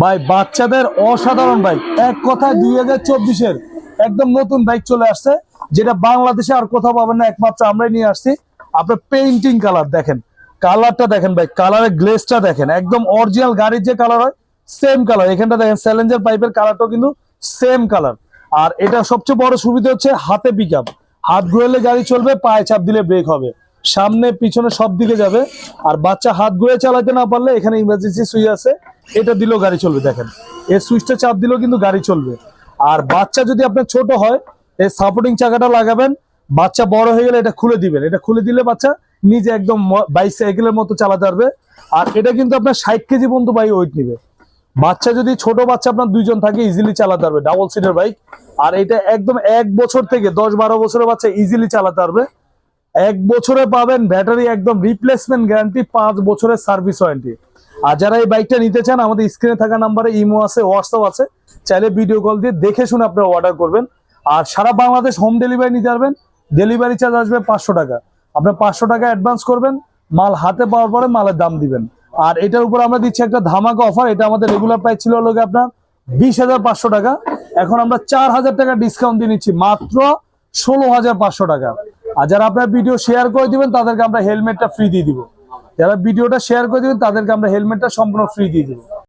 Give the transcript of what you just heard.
ভাই, বাচ্চাদের অসাধারণ বাইক এক কথায় দুই হাজার চব্বিশের একদম নতুন বাইক চলে আসছে, যেটা বাংলাদেশে আর কোথাও পাবেন না, একমাত্র আমরাই নিয়ে আসছি। আপনার পেইন্টিং কালার দেখেন কালারটা দেখেন ভাই কালারের গ্লেসটা দেখেন, একদম অরিজিনাল গাড়ির যে কালার হয় সেম কালার এখানটা দেখেন স্যালেঞ্জার পাইপের কালারটাও কিন্তু সেম কালার আর এটা সবচেয়ে বড় সুবিধা হচ্ছে হাতে পিক হাত ঘুরেলে গাড়ি চলবে, পায়ে চাপ দিলে ব্রেক হবে। সামনে, পিছনে সব দিকে যাবে। আর বাচ্চা হাত ঘুরে চালাতে না পারলে এখানে ইমার্জেন্সি সুইচ আছে। এটা দিলেও গাড়ি চলবে, দেখেন। এই সুইচটা চাপ দিলেও কিন্তু গাড়ি চলবে। আর বাচ্চা যদি আপনার ছোট হয়, এই সাপোর্টিং চাকাটা লাগাবেন। বাচ্চা বড় হয়ে গেলে এটা খুলে দিবেন। এটা খুলে দিলে বাচ্চা নিজে একদম বাইসাইকেলের মতো চালাতে পারবে। আর এটা কিন্তু আপনার ষাট কেজি পর্যন্ত বাই ওয়েট নিবে। বাচ্চা যদি ছোট বাচ্চা আপনার দুইজন থাকে ইজিলি চালাতে পারবে। ডাবল সিটের বাইক আর এটা একদম এক বছর থেকে দশ বারো বছরের বাচ্চা ইজিলি চালাতে পারবে। এক বছরে পাবেন ব্যাটারি একদম রিপ্লেসমেন্ট গ্যারান্টি পাঁচ বছরের সার্ভিস ওয়ারেন্টি আর যারা এই বাইকটা নিতে চান, আমাদের স্ক্রিনে থাকা নাম্বারে ইমো আছে হোয়াটসঅ্যাপ আছে, চাইলে ভিডিও কল দিয়ে দেখে শুনে আপনারা অর্ডার করবেন। আর সারা বাংলাদেশ হোম ডেলিভারি নিতে পারবেন ডেলিভারি চার্জ আসবে পাঁচশো টাকা। আপনার পাঁচশো টাকা অ্যাডভান্স করবেন, মাল হাতে পাওয়ার পরে মালের দাম দিবেন। আর এটার উপর আমরা দিচ্ছি একটা ধামাকা অফার এটা আমাদের রেগুলার প্রাইস ছিল গিয়ে আপনার বিশ হাজার পাঁচশো টাকা। এখন আমরা চার হাজার টাকা ডিসকাউন্ট দিয়ে নিচ্ছি, মাত্র ষোলো হাজার পাঁচশো টাকা। আর যারা আপনার ভিডিও শেয়ার করে দিবেন, তাদেরকে আমরা হেলমেটটা ফ্রি দিয়ে দিব। যারা ভিডিওটা শেয়ার করে দিবেন, তাদেরকে আমরা হেলমেটটা সম্পূর্ণ ফ্রি দিয়ে দিব।